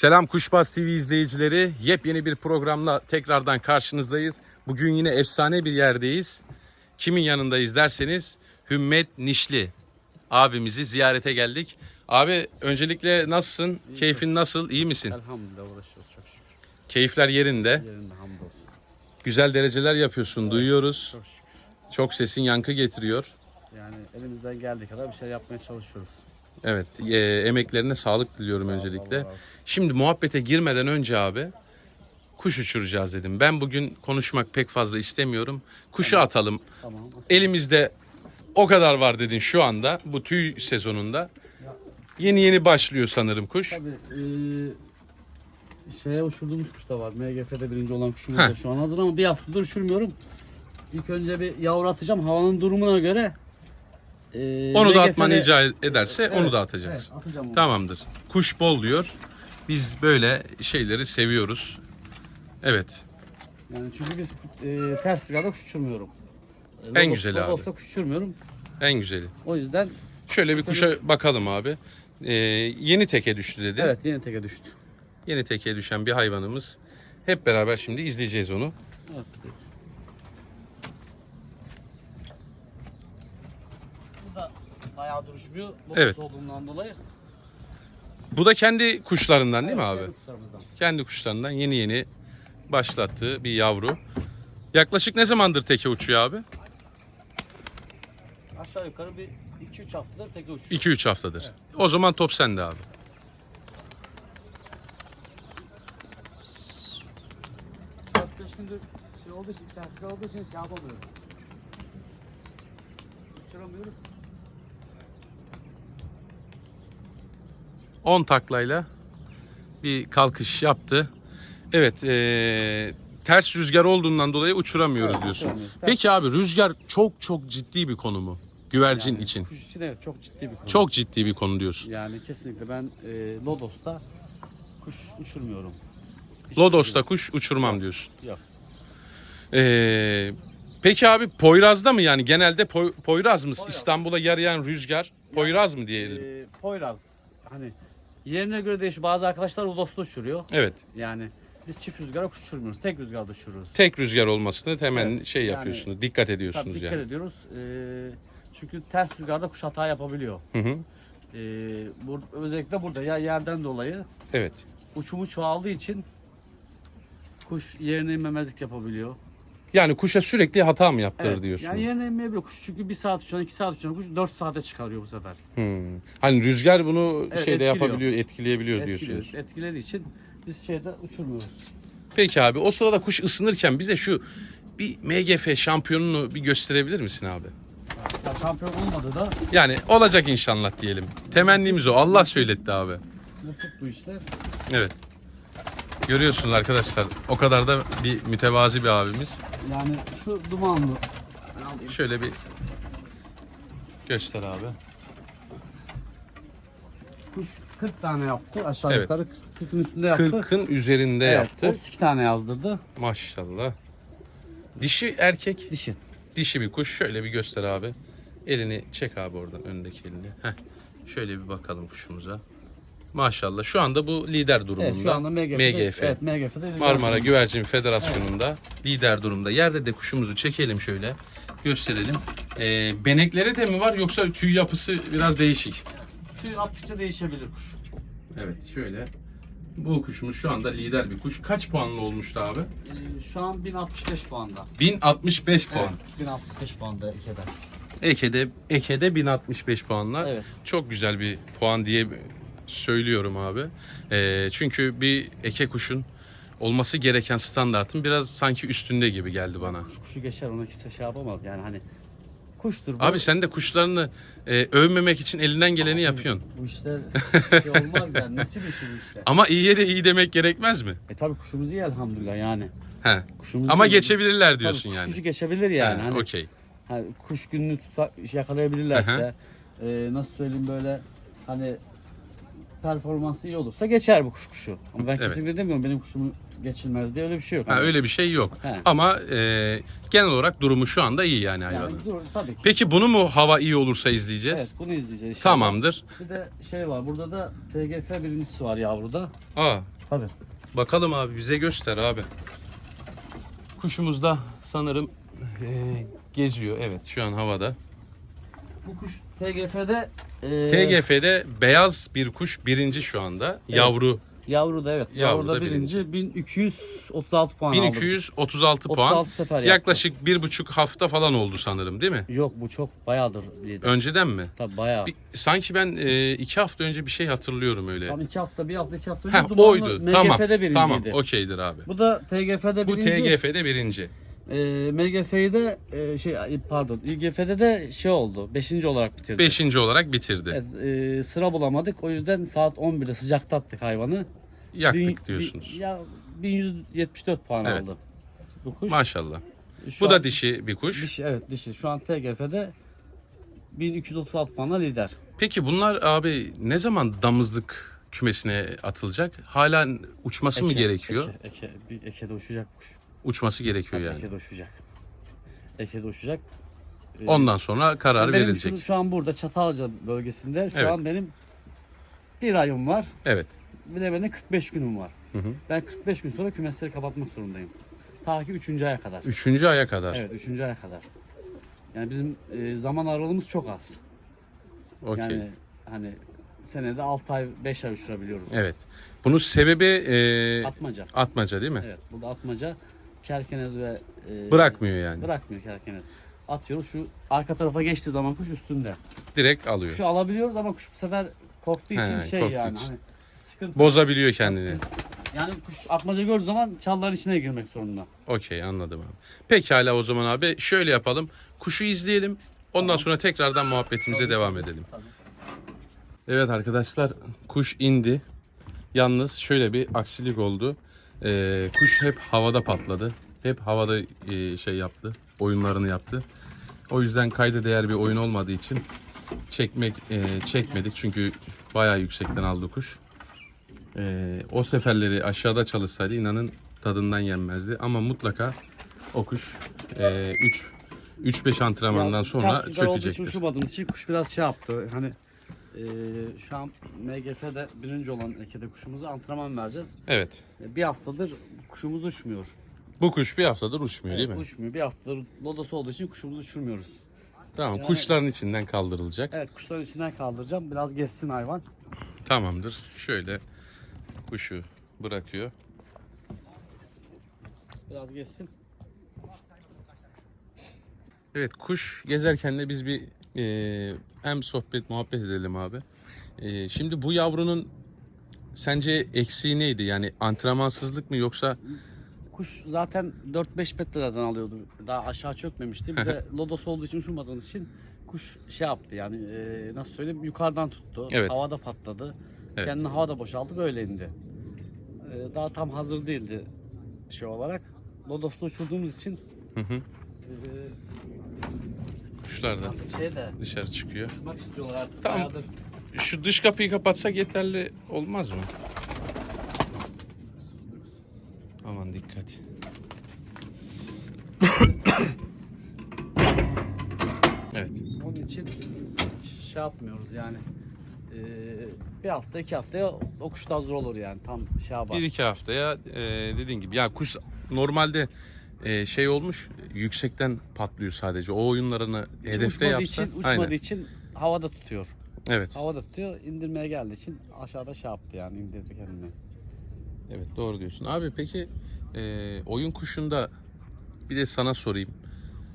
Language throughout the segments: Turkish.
Selam Kuşbaz TV izleyicileri. Yepyeni bir programla tekrardan karşınızdayız. Bugün yine efsane bir yerdeyiz. Kimin yanındayız derseniz Hümmet Nişli abimizi ziyarete geldik. Abi öncelikle nasılsın? Keyfin nasıl? İyi misin? Elhamdülillah uğraşıyoruz çok şükür. Keyifler yerinde. Yerinde hamdolsun. Güzel dereceler yapıyorsun. Duyuyoruz. Çok şükür. Çok sesin yankı getiriyor. Yani elimizden geldiği kadar bir şey yapmaya çalışıyoruz. Evet, e, emeklerine sağlık diliyorum Sağ öncelikle. Allah. Şimdi muhabbete girmeden önce abi kuş uçuracağız dedim. Ben bugün konuşmak pek fazla istemiyorum. Kuşu atalım. Tamam. Elimizde o kadar var dedin şu anda bu tüy sezonunda. Yeni yeni başlıyor sanırım kuş. Tabii eee şeye uçurduğumuz kuş da var. MGF'de birinci olan kuşumuz Heh. da şu an hazır ama bir haftadır uçurmuyorum. İlk önce bir yavru atacağım havanın durumuna göre. Eee, Onu da MGF'de atman icap ederse onu da atacağız. Evet, atacağım onu. Tamamdır. Kuş bol diyor. Biz böyle şeyleri seviyoruz. Evet. Yani çünkü biz eee ters rüzgarda kuş uçurmuyorum. Eee, En Lodos- güzeli abi. Lodos'ta kuş uçurmuyorum. En güzeli. O yüzden Şöyle bir kuşa bakalım abi. Ee, yeni teke düştü dedi. evet yeni teke düştü. Yeni tekeye düşen bir hayvanımız. Hep beraber şimdi izleyeceğiz onu. Evet. Da bayağı duruşmuyor. Lodos Evet. olduğundan dolayı. Bu da kendi kuşlarından değil mi Evet, abi? kendi kuşlarımızdan. Kendi kuşlarından yeni yeni başlattığı bir yavru. Yaklaşık ne zamandır teke uçuyor abi? Aşağı yukarı bir 2-3 haftadır teke uçuyor. 2-3 haftadır. O zaman top sende abi. Gündür şey olduğu için, terslik olduğu için şey yapamıyoruz. Uçuramıyoruz. 10 taklayla bir kalkış yaptı. Evet, ee, ters rüzgar olduğundan dolayı uçuramıyoruz Evet, diyorsun. uçuramıyoruz. Peki abi rüzgar çok çok ciddi bir konu mu? Güvercin Yani için. Kuş için evet çok ciddi bir konu. Çok ciddi bir konu diyorsun. Yani kesinlikle ben e, Lodos'ta kuş uçurmuyorum. Hiç Lodos'ta kuş uçurmam diyorsun. Yok. Ee, peki abi Poyraz'da mı yani genelde Poy- Poyraz mı? Poyraz. İstanbul'a yarayan rüzgar Poyraz mı diyelim? E, Poyraz hani yerine göre değişiyor. Bazı arkadaşlar Lodos'ta uçuruyor. Evet. Yani biz çift rüzgara kuş uçurmuyoruz. Tek rüzgarda uçuruyoruz. Tek rüzgar olmasını hemen Evet, şey yani- yapıyorsunuz. dikkat Tabii ediyorsunuz dikkat yani. ediyoruz. Ee, çünkü ters rüzgarda kuş hata yapabiliyor. Hı hı. Ee, bur- özellikle burada ya yerden dolayı Evet. uçumu çoğaldığı için kuş yerine inmemezlik yapabiliyor. Yani kuşa sürekli hata mı yaptırır Evet, diyorsun? Yani yerine inmeyebiliyor. Kuş çünkü bir saat uçan, iki saat uçan kuş 4 saate çıkarıyor bu sefer. Hmm. Hani rüzgar bunu Evet, şeyde etkiliyor. yapabiliyor, etkileyebiliyor Etkiliyor. diyorsunuz. Etkilediği için biz şeyde uçurmuyoruz. Peki abi o sırada kuş ısınırken bize şu bir MGF şampiyonunu bir gösterebilir misin abi? Ya şampiyon olmadı da Yani olacak inşallah diyelim. Temennimiz o. Allah söyletti abi. nasip bu işler. Evet. Görüyorsunuz arkadaşlar. O kadar da bir mütevazi bir abimiz. Yani şu dumanlı. Şöyle bir göster abi. Kuş 40 tane yaptı. Aşağı Evet. yukarı 40'ın üstünde yaptı. 40'ın üzerinde Evet, yaptı. 32 tane yazdırdı. Maşallah. Dişi erkek. Dişi. Dişi bir kuş. Şöyle bir göster abi. Elini çek abi oradan öndeki elini. Heh. Şöyle bir bakalım kuşumuza. Maşallah. Şu anda bu lider durumunda. Evet şu anda MGF'de. MGF. Evet MGF'de. Marmara Güvercin Federasyonu'nda lider durumda. Yerde de kuşumuzu çekelim şöyle. Gösterelim. Ee, benekleri de mi var yoksa tüy yapısı biraz değişik? Tüy attıkça değişebilir kuş. Evet şöyle. Bu kuşumuz şu anda lider bir kuş. Kaç puanlı olmuştu abi? Ee, şu an 1065 puanda. 1065 puan. Evet, 1065 puanda Eke'de. Eke'de Eke'de 1065 puanla. Evet. Çok güzel bir puan diye söylüyorum abi. Ee, çünkü bir eke kuşun olması gereken standartın biraz sanki üstünde gibi geldi bana. Kuş kuşu geçer ona kimse şey yapamaz yani hani kuştur bu. Abi sen de kuşlarını e, övmemek için elinden geleni Abi, yapıyorsun. Bu işler şey olmaz yani nasıl bir şey bu işte. Ama iyiye de iyi demek gerekmez mi? E tabi kuşumuz iyi elhamdülillah yani. He. Kuşumuz Ama iyi. geçebilirler Tabii, diyorsun kuş yani. kuşu geçebilir yani. He, hani, Okey. hani kuş gününü tuta, yakalayabilirlerse e, nasıl söyleyeyim böyle hani performansı iyi olursa geçer bu kuş kuşu. Ama ben Evet. kesinlikle demiyorum benim kuşum geçilmez diye öyle bir şey yok. Ha, öyle bir şey yok. He. Ama e, genel olarak durumu şu anda iyi yani hayvanın. yani dur, tabii ki. Peki bunu mu hava iyi olursa izleyeceğiz? Evet bunu izleyeceğiz. inşallah. Tamamdır. Bir de şey var burada da TGF birincisi var yavruda. Aa, Tabii. bakalım abi bize göster abi. Kuşumuz da sanırım e, geziyor. Evet şu an havada. Bu kuş TGF'de e, TGF'de beyaz bir kuş birinci şu anda. Yavru Yavru da evet. Yavru da birinci. 1236 puan aldı. 1236 puan. 36 sefer. Yaklaşık bir buçuk hafta falan oldu sanırım değil mi? Yok bu çok bayağıdır lider. Önceden mi? Tabii bayağı. Bir- sanki ben e, iki hafta önce bir şey hatırlıyorum öyle. Tam iki hafta, bir hafta, iki hafta önce Ha oydu. MGF'de Tamam. birinciydi. Tamam. Okeydir abi. Bu da TGF'de Bu birinci. TGF'de birinci. E, de e, şey pardon İGF'de de şey oldu. Beşinci olarak bitirdi. Beşinci olarak bitirdi. Evet, e, sıra bulamadık. O yüzden saat 11'de sıcakta attık hayvanı. Yaktık Bin- diyorsunuz. bin- ya 1174 puan Evet. aldı. Bu kuş. Maşallah. Şu Bu an- da dişi bir kuş. dişi evet dişi. Şu an TGF'de 1236 puanla lider. Peki bunlar abi ne zaman damızlık kümesine atılacak? Hala uçması mı Eke, gerekiyor? Eke, eke, bir ekede uçacak kuş. Uçması gerekiyor yani. Ekede uçacak. Ekede uçacak. Ee, Ondan sonra karar benim verilecek. Şu, şu an burada Çatalca bölgesinde. Şu Evet. an benim bir ayım var. Evet. Bir de benim 45 günüm var. Hı hı. Ben 45 gün sonra kümesleri kapatmak zorundayım. Ta ki 3. aya kadar. Üçüncü aya kadar. Evet 3. aya kadar. Yani bizim e, zaman aralığımız çok az. Okey. Yani hani senede 6 ay 5 ay uçurabiliyoruz. Evet. Bunun sebebi e, Atmaca. atmaca değil mi? Evet burada atmaca kerkenez ve e, Bırakmıyor yani. bırakmıyor kerkenez. Atıyoruz şu arka tarafa geçtiği zaman kuş üstünde. Direkt alıyor. Kuşu alabiliyoruz ama kuş bu sefer korktuğu için He, şey korktuğu yani için. hani sıkıntı. Bozabiliyor kendini. Yani kuş atmaca gördüğü zaman çalların içine girmek zorunda. Okey anladım abi. Pekala o zaman abi şöyle yapalım. Kuşu izleyelim. Ondan sonra tekrardan muhabbetimize devam edelim. Tabii. Evet arkadaşlar kuş indi. Yalnız şöyle bir aksilik oldu. Ee, kuş hep havada patladı. Hep havada e, şey yaptı. Oyunlarını yaptı. O yüzden kayda değer bir oyun olmadığı için çekmek e, çekmedik. Çünkü bayağı yüksekten aldı kuş. Ee, o seferleri aşağıda çalışsaydı inanın tadından yenmezdi. Ama mutlaka o kuş 3 3-5 antrenmandan sonra çökecektir. uçurmadığımız için kuş biraz şey yaptı. Hani e, şu an MGF'de birinci olan ekede kuşumuza antrenman vereceğiz. Evet. E, Bir haftadır kuşumuz uçmuyor. Bu kuş bir haftadır uçmuyor değil mi? Uçmuyor. Bir haftadır lodosu olduğu için kuşumuzu uçurmuyoruz. Tamam Yani- kuşların içinden kaldırılacak. Evet kuşların içinden kaldıracağım. Biraz geçsin hayvan. Tamamdır. Şöyle kuşu bırakıyor. Biraz geçsin. Evet kuş gezerken de biz bir e, hem sohbet muhabbet edelim abi. E, şimdi bu yavrunun sence eksiği neydi? Yani antrenmansızlık mı yoksa Kuş zaten 4-5 metreden alıyordu. Daha aşağı çökmemişti. Bir de lodos olduğu için uçurmadığımız için kuş şey yaptı yani e, nasıl söyleyeyim yukarıdan tuttu. Evet. Havada patladı. Evet. Kendini havada boşalttı böyle indi. E, daha tam hazır değildi şey olarak. Lodos'ta uçurduğumuz için Hı hı. e, kuşlar da artık şey de dışarı çıkıyor. istiyorlar artık. Tamam. Bayağıdır. Şu dış kapıyı kapatsak yeterli olmaz mı? Aman dikkat. evet. Onun için şey yapmıyoruz yani. E, bir hafta iki haftaya o kuş da hazır olur yani tam şey yapar. Bir iki haftaya e, dediğin gibi ya kuş normalde e, şey olmuş yüksekten patlıyor sadece. O oyunlarını hedefte uçmadığı yapsa. için, uçmadığı Aynen. için havada tutuyor. Evet. Havada tutuyor. indirmeye geldiği için aşağıda şey yaptı yani indirdi kendini. Evet doğru diyorsun. Abi peki e, oyun kuşunda bir de sana sorayım.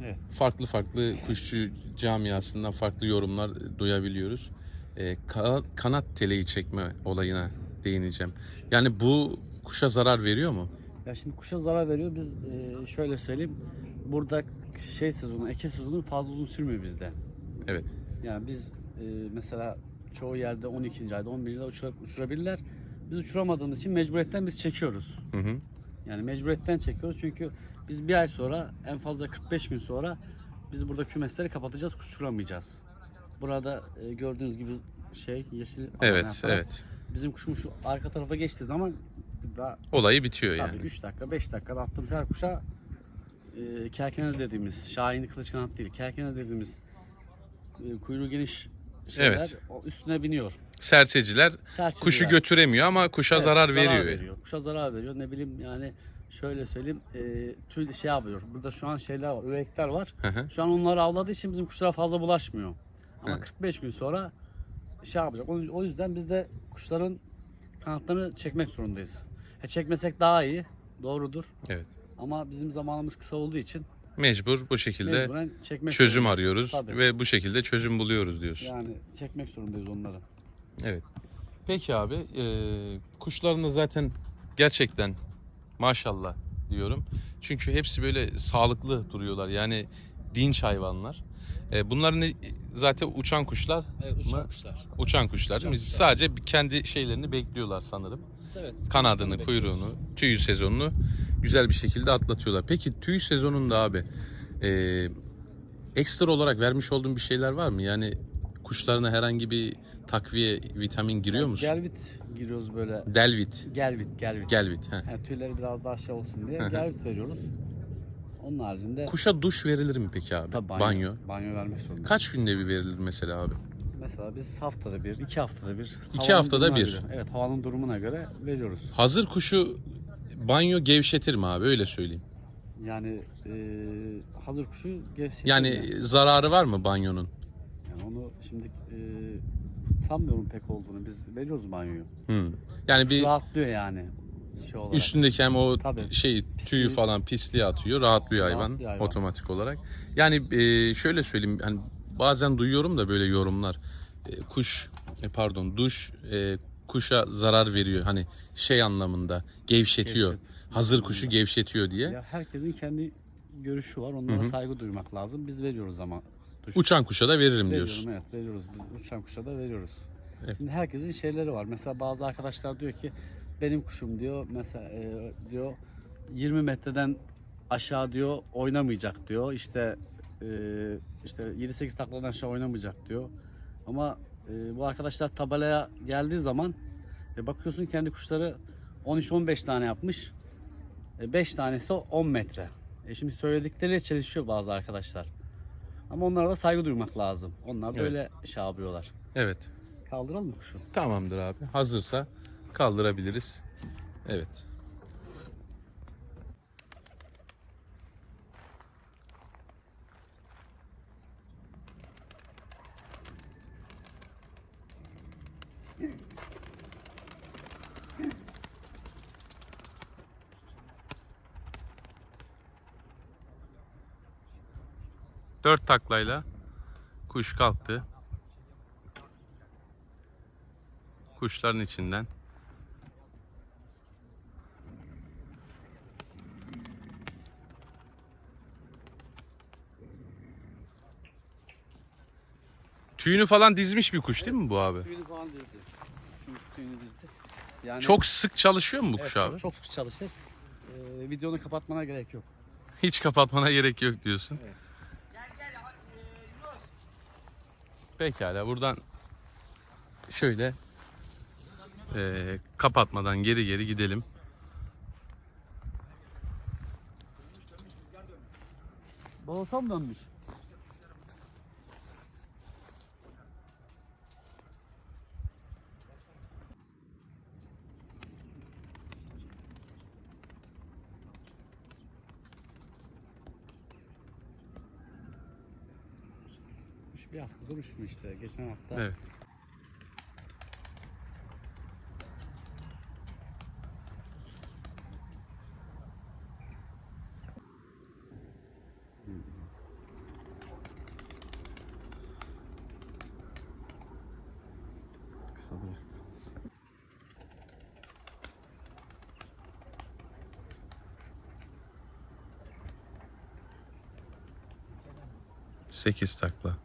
Evet. Farklı farklı kuşçu camiasından farklı yorumlar duyabiliyoruz. E, ka- kanat teleyi çekme olayına değineceğim. Yani bu kuşa zarar veriyor mu? Ya şimdi kuşa zarar veriyor. Biz e, şöyle söyleyeyim. Burada şey sezonu, eke sezonu fazla uzun sürmüyor bizde. Evet. Yani biz e, mesela çoğu yerde 12. ayda 11. ayda uçura, uçurabilirler. Biz uçuramadığımız için mecburiyetten biz çekiyoruz. Hı hı. Yani mecburiyetten çekiyoruz çünkü biz bir ay sonra en fazla 45 gün sonra biz burada kümesleri kapatacağız, uçuramayacağız. Burada e, gördüğünüz gibi şey yeşil Evet, evet. bizim kuşumuz şu arka tarafa geçtiği zaman daha Olayı bitiyor tabii yani. 3 dakika 5 dakikada attığımız her kuşa e, kerkenez dediğimiz şahinli kılıç kanat değil kerkenez dediğimiz e, kuyruğu geniş şeyler Evet. o üstüne biniyor. Serçeciler Serçeler. kuşu götüremiyor ama kuşa Evet, zarar veriyor. Kuşa zarar veriyor. Ne bileyim yani şöyle söyleyeyim e, tüy şey yapıyor. Burada şu an şeyler var, üveyikler var. Hı hı. Şu an onları avladığı için bizim kuşlara fazla bulaşmıyor. Ama Evet. 45 gün sonra şey yapacak. O, o yüzden biz de kuşların kanatlarını çekmek zorundayız. E, çekmesek daha iyi. Doğrudur. Evet. Ama bizim zamanımız kısa olduğu için Mecbur bu şekilde mecburen çekmek çözüm zorundayız. arıyoruz Tabii. ve bu şekilde çözüm buluyoruz diyorsun. Yani çekmek zorundayız onları. Evet. Peki abi, e, kuşların da zaten gerçekten maşallah diyorum. Çünkü hepsi böyle sağlıklı duruyorlar. Yani dinç hayvanlar. E, bunların ne- zaten uçan kuşlar, Evet, uçan uçan kuşlar. uçan kuşlar değil mi? Uçan kuşlar. Sadece kendi şeylerini bekliyorlar sanırım. Evet. Kanadını, kuyruğunu, tüy sezonunu güzel bir şekilde atlatıyorlar. Peki tüy sezonunda abi e, ekstra olarak vermiş olduğun bir şeyler var mı? Yani kuşlarına herhangi bir takviye, vitamin giriyor musun? Gelvit giriyoruz böyle. Delvit. Gelvit, gelvit. Gelvit. heh. Yani tüyleri biraz daha şey olsun diye Hı hı. gelvit veriyoruz. Onun haricinde Kuşa duş verilir mi peki abi? tabii banyo. banyo. vermek zorundayız. Kaç günde bir verilir mesela abi? Mesela biz haftada bir, iki haftada bir. İki havanın haftada durumuna bir. göre- evet havanın durumuna göre veriyoruz. Hazır kuşu banyo gevşetir mi abi? Öyle söyleyeyim. Yani e, hazır kuşu gevşetiyor. Yani zararı var mı banyonun? Yani onu şimdi e, sanmıyorum pek olduğunu. Biz veriyoruz banyoyu. Hmm. Yani bir rahatlıyor yani. Şey olarak. üstündeki hem o Tabii. şey tüyü Pisliği- falan pisliği atıyor, rahatlıyor hayvan, Rahatlıyor hayvan. otomatik olarak. Yani e, şöyle söyleyeyim hani bazen duyuyorum da böyle yorumlar. E, kuş e, pardon duş e, kuşa zarar veriyor. Hani şey anlamında gevşetiyor. Gevşet- Hazır kuşu gevşetiyor diye. Ya herkesin kendi görüşü var. Onlara Hı hı. saygı duymak lazım. Biz veriyoruz ama. duş. Uçan kuşa da veririm Veriyorum diyorsun. evet veriyoruz. Biz uçan kuşa da veriyoruz. Evet. Şimdi herkesin şeyleri var. Mesela bazı arkadaşlar diyor ki benim kuşum diyor mesela e, diyor 20 metreden aşağı diyor oynamayacak diyor. İşte e, işte 7-8 takladan aşağı oynamayacak diyor. Ama e, bu arkadaşlar tabelaya geldiği zaman e, bakıyorsun kendi kuşları 13-15 tane yapmış. 5 tanesi 10 metre. E şimdi söyledikleriyle çelişiyor bazı arkadaşlar. Ama onlara da saygı duymak lazım. Onlar da Evet. şey yapıyorlar. Evet. Kaldıralım mı kuşu? Tamamdır abi. Hazırsa kaldırabiliriz. Evet. Dört taklayla kuş kalktı. Kuşların içinden. Tüyünü falan dizmiş bir kuş değil mi bu abi? Tüyünü falan dizdi. Şu tüyünü dizdi. Yani Çok sık çalışıyor mu bu evet, kuş abi? çok, çok sık çalışır. Ee, videonu kapatmana gerek yok. Hiç kapatmana gerek yok diyorsun. Evet. Pekala buradan şöyle eee, kapatmadan geri geri gidelim. Balata mı dönmüş? Bir hafta duruşmuş işte. Geçen hafta Evet. Sekiz takla.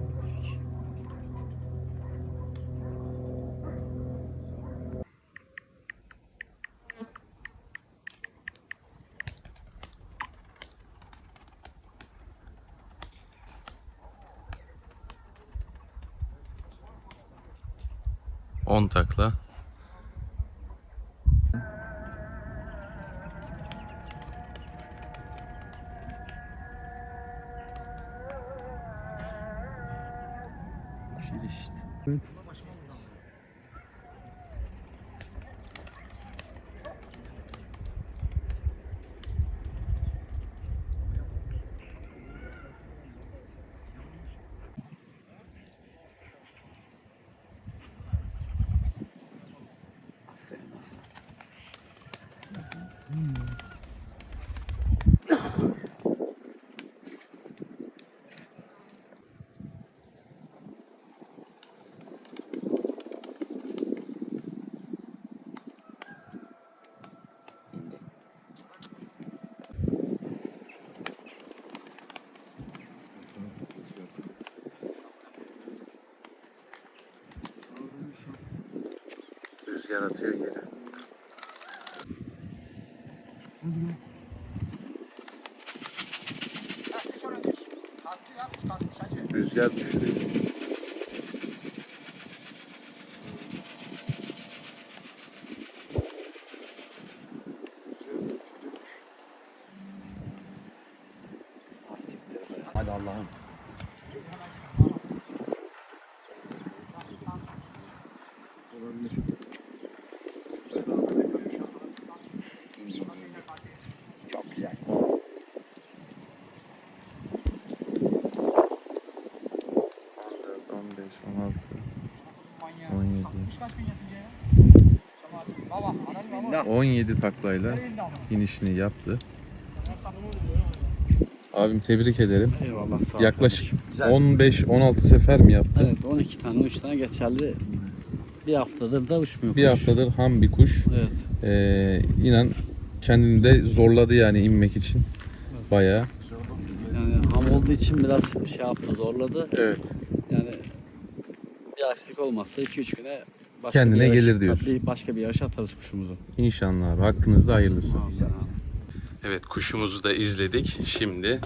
Çıkmaz. Yükselmiş biraz. On takla. Rüzgar atıyor geri. Rüzgar düşürüyor. Hadi Allah'ım. 17. Bismillah. 17 taklayla inişini yaptı. Abim tebrik ederim. Eyvallah sağ ol. Yaklaşık Güzel. 15-16 sefer mi yaptı? Evet 12 tane 13 tane geçerli. Bir haftadır da uçmuyor Bir kuş. haftadır ham bir kuş. Evet. Ee, inan kendini de zorladı yani inmek için. Bayağı. Yani ham olduğu için biraz şey yaptı zorladı. Evet. Bir aksilik olmazsa 2-3 güne başka Kendine bir yarış- gelir diyorsun. bir- Başka bir yarış atarız kuşumuzu. İnşallah abi. Hakkınızda hayırlısı. Evet kuşumuzu da izledik. Şimdi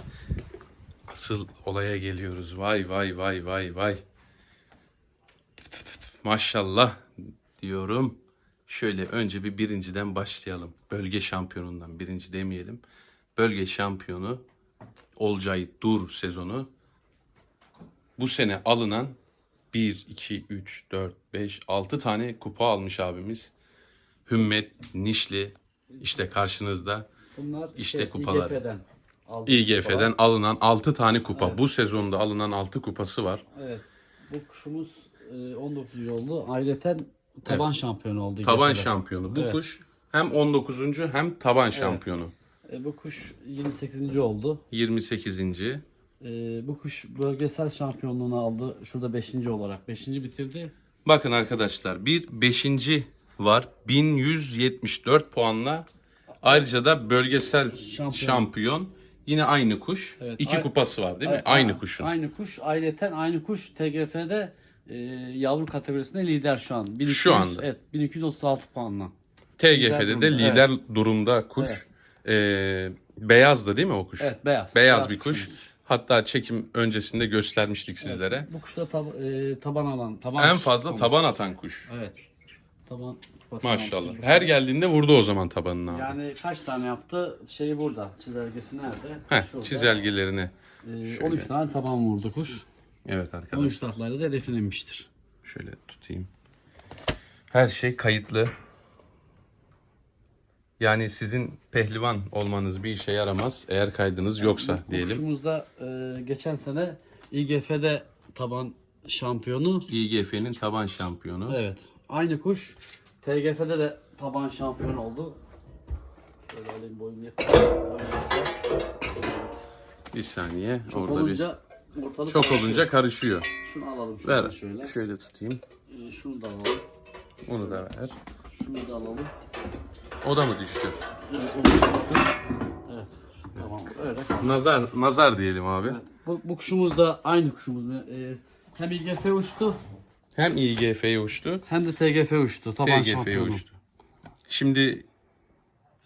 asıl olaya geliyoruz. Vay vay vay vay vay. Maşallah diyorum. Şöyle önce bir birinciden başlayalım. Bölge şampiyonundan birinci demeyelim. Bölge şampiyonu Olcay Dur sezonu. Bu sene alınan 1, 2, 3, 4, 5, 6 tane kupa almış abimiz. Hümmet Nişli işte karşınızda. Bunlar İşte şey, kupalar. İGF'den İGF'den kupalar. alınan 6 tane kupa. Evet. Bu sezonda alınan 6 kupası var. Evet. Bu kuşumuz e, 19. oldu. Ayrıca taban şampiyonu oldu. Taban İGF'de. şampiyonu. Bu Evet. kuş hem 19. hem taban şampiyonu. E, bu kuş 28. oldu. 28. E, bu kuş bölgesel şampiyonluğunu aldı. Şurada 5. olarak. 5. bitirdi. Bakın arkadaşlar bir 5. var. 1174 puanla. Ayrıca da bölgesel Şampiyon. şampiyon. Yine aynı kuş. Evet, İki kupası var değil mi? A- aynı kuşun. Aynı kuş. Ayrıca aynı kuş TGF'de e, yavru kategorisinde lider şu an. 1200, Şu anda. Evet 1236 puanla. TGF'de de durumda, lider durumda kuş. Ee, beyazdı değil mi o kuş? Evet beyaz. Beyaz bir kuş. kuşumuz. Hatta çekim öncesinde göstermiştik sizlere. Bu kuşta tab- e, taban alan. Taban En fazla kupamız. taban atan kuş. Evet. Taban Maşallah. Her geldiğinde vurdu o zaman tabanını abi. Yani kaç tane yaptı? Şeyi burada. Çizelgesi nerede? Heh, Şurada. çizelgelerini. Ee, şöyle. 13 tane taban vurdu kuş. Evet 13 arkadaşlar. taklayla da hedefine inmiştir. Şöyle tutayım. Her şey kayıtlı. Yani sizin pehlivan olmanız bir işe yaramaz eğer kaydınız yoksa Bu diyelim. Kuşumuzda e, geçen sene İGF'de taban şampiyonu. İGF'nin taban şampiyonu. Evet. Aynı kuş TGF'de de taban şampiyon oldu. Şöyle alayım boyum yetse. Bir saniye Çok orada bir olunca Ortalık Çok karışıyor. olunca karışıyor. Şunu alalım şunu Ver. şöyle. Şöyle tutayım. Ee, şunu da alalım. Onu da ver. Şunu da alalım. O da mı düştü? Evet. Tamam öyle. Nazar, nazar diyelim abi. Evet. Bu, bu kuşumuz da aynı kuşumuz. Ee, hem İGF uçtu Hem İGF'ye uçtu, hem de TGF uçtu. Taban TGF'ye şampiyonu. uçtu. Şimdi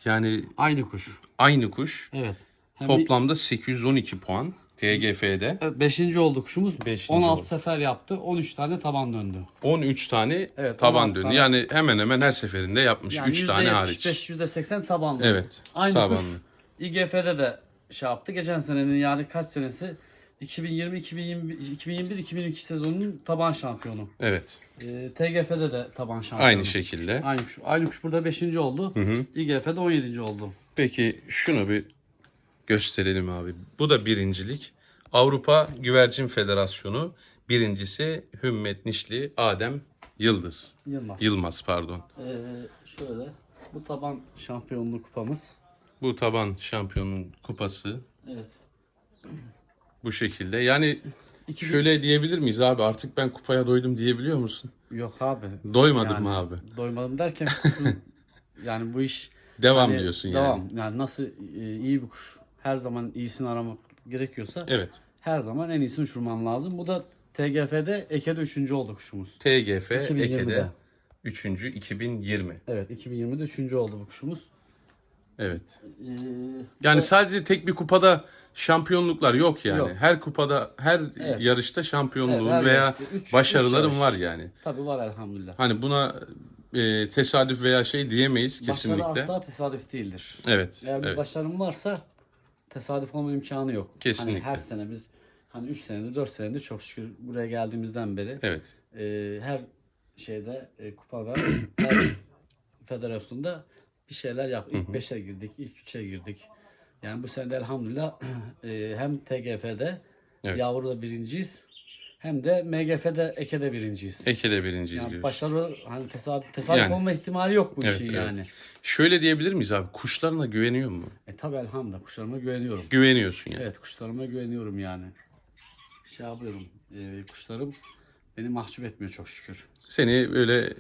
yani Aynı kuş. aynı kuş Evet. Hem toplamda 812 puan TGF'de. Evet, beşinci oldu kuşumuz. Beşinci 16 oldu. sefer yaptı. 13 tane taban döndü. 13 tane Evet, taban 16 döndü. tane. Yani hemen hemen her seferinde yapmış. Yani 3 tane hariç. %75, %80 tabanlı. Evet. Aynı tabanlı. kuş İGF'de de şey yaptı. Geçen senenin yani kaç senesi 2020 2021 2021 2022 sezonunun taban şampiyonu. Evet. Ee, TGF'de de taban şampiyonu. Aynı şekilde. Aynı kuş. Aynı kuş burada 5. oldu. Hı hı. İGF'de 17. oldu. Peki şunu bir gösterelim abi. Bu da birincilik. Avrupa Güvercin Federasyonu birincisi Hümmet Nişli Adem Yıldız. Yılmaz. Yılmaz pardon. Ee, şöyle bu taban şampiyonluğu kupamız. Bu taban şampiyonun kupası Evet. bu şekilde. Yani 2000 şöyle diyebilir miyiz abi artık ben kupaya doydum diyebiliyor musun? Yok abi. Doymadım Yani mı abi? Doymadım derken yani bu iş Devam hani diyorsun yani. devam. Yani nasıl e, iyi bir kuş her zaman iyisini aramak gerekiyorsa Evet. her zaman en iyisini uçurman lazım. Bu da TGF'de Eke'de 3. oldu kuşumuz. TGF 2020'de. Eke'de 3. 2020. Evet 2020'de 3. oldu bu kuşumuz. Evet. Ee, Yani sadece tek bir kupada şampiyonluklar yok yani. Yok. Her kupada, her Evet. yarışta şampiyonluğun Evet, her veya yarışta üç- üç başarılarım yarış. var yani. tabii var elhamdülillah. Hani buna e, tesadüf veya şey diyemeyiz kesinlikle. Başarı asla tesadüf değildir. Evet. Eğer bir evet. başarın varsa tesadüf olma imkanı yok. Kesinlikle. Hani her sene biz hani 3 senedir 4 senedir çok şükür buraya geldiğimizden beri Evet. e, her şeyde e, kupada her federasyonda bir şeyler yap. İlk 5'e girdik, ilk 3'e girdik. Yani bu sene de elhamdülillah e, hem TGF'de Evet. yavruda birinciyiz hem de MGF'de Eke'de birinciyiz. Eke'de birinci yani izliyoruz. başarı hani tesadüf, tesadüf Yani. olma ihtimali yok bu Evet, işin evet. yani. Şöyle diyebilir miyiz abi? Kuşlarına güveniyor mu? E tabi elhamdülillah kuşlarıma güveniyorum. Güveniyorsun yani. Evet kuşlarıma güveniyorum yani. Şey yapıyorum. e, kuşlarım beni mahcup etmiyor çok şükür. Seni böyle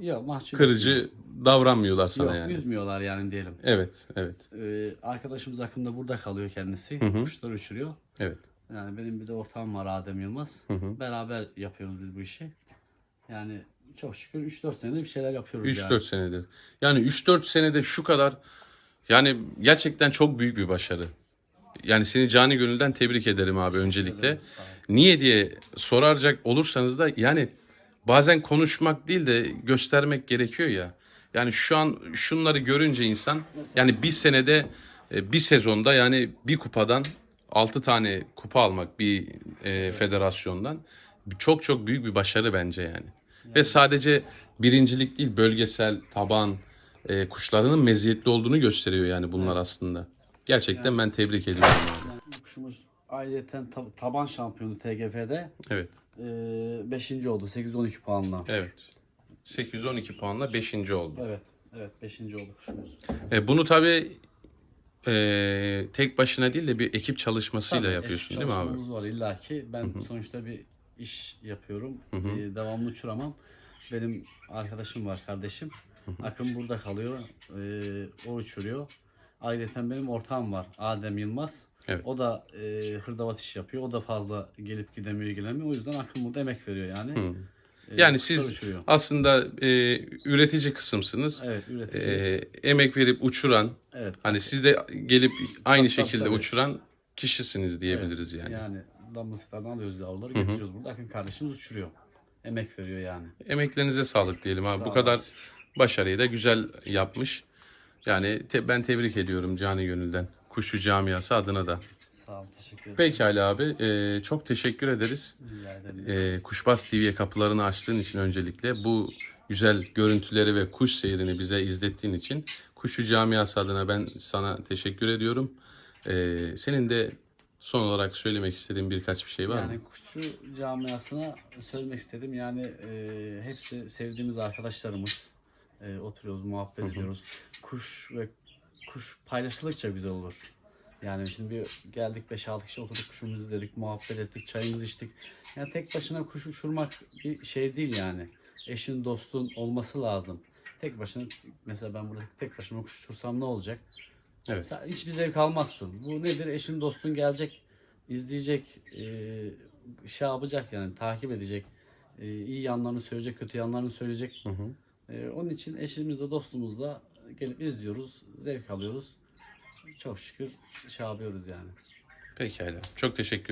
Yok mahcup kırıcı davranmıyorlar sana Yok yani. üzmüyorlar yani diyelim. Evet, evet, Ee, arkadaşımız hakkında burada kalıyor kendisi. Hı hı. Kuşlar uçuruyor. evet. Yani benim bir de ortağım var Adem Yılmaz. Hı hı. Beraber yapıyoruz biz bu işi. Yani çok şükür 3-4 senedir bir şeyler yapıyoruz 3-4 yani. senedir. Yani 3-4 senede şu kadar yani gerçekten çok büyük bir başarı. Yani seni cani gönülden tebrik ederim abi öncelikle. ederim. Niye diye soracak olursanız da yani bazen konuşmak değil de göstermek gerekiyor ya. Yani şu an şunları görünce insan yani bir senede e, bir sezonda yani bir kupadan 6 tane kupa almak bir e, federasyondan çok çok büyük bir başarı bence yani. Ve sadece birincilik değil bölgesel taban e, kuşlarının meziyetli olduğunu gösteriyor yani bunlar aslında. Gerçekten ben tebrik ediyorum. Yani. Yani kuşumuz ayrıyeten tab- taban şampiyonu TGF'de Evet. 5. oldu 8-12 puanla. Evet. 812 puanla 5. oldu. Evet. Evet 5. oldu kuşumuz. E, bunu tabii e, tek başına değil de bir ekip çalışmasıyla Tabii, yapıyorsun değil mi abi? çalışmamız var illa ki. Ben sonuçta bir iş yapıyorum. hı. Ee, devamlı uçuramam. Benim arkadaşım var, kardeşim. Akın burada kalıyor. Ee, o uçuruyor. Ayrıca benim ortağım var. Adem Yılmaz. Evet. O da e, hırdavat iş yapıyor. O da fazla gelip gidemiyor, ilgilenmiyor. O yüzden Akın burada emek veriyor yani. Hı. Ee, Yani siz uçuruyor. aslında e, üretici kısımsınız. Evet, E, emek verip uçuran, evet. hani siz de gelip aynı Tabii, şekilde tabii. uçuran kişisiniz diyebiliriz yani. Yani damlasıklardan alıyoruz yavruları getiriyoruz burada. Akın kardeşimiz uçuruyor. Emek veriyor yani. Emeklerinize sağlık diyelim abi. Sağ Bu kadar başarıyı da güzel yapmış. Yani te- ben tebrik ediyorum cani gönülden. Kuşu camiası adına da. Sağ ol, teşekkür ederim. Pekala abi. e, çok teşekkür ederiz. Rica ederim. e, Kuşbaz TV'ye kapılarını açtığın için öncelikle bu güzel görüntüleri ve kuş seyrini bize izlettiğin için Kuşu Camiası adına ben sana teşekkür ediyorum. E, senin de son olarak söylemek istediğin birkaç bir şey var Yani mı? kuşçu camiasına söylemek istedim. Yani e, hepsi sevdiğimiz arkadaşlarımız. E, oturuyoruz, muhabbet ediyoruz. Kuş ve kuş paylaşıldıkça güzel olur. Yani şimdi bir geldik 5-6 kişi oturduk kuşumuzu izledik, muhabbet ettik, çayımızı içtik. Yani tek başına kuş uçurmak bir şey değil yani. Eşin, dostun olması lazım. Tek başına mesela ben burada tek başıma kuş uçursam ne olacak? Evet. Sen hiçbir zevk almazsın. Bu nedir? Eşin, dostun gelecek, izleyecek, e, şey yapacak yani takip edecek. E, iyi yanlarını söyleyecek, kötü yanlarını söyleyecek. Hı hı. E, onun için eşimizle, dostumuzla gelip izliyoruz, zevk alıyoruz. Çok şükür şey yapıyoruz yani. Pekala. Çok teşekkür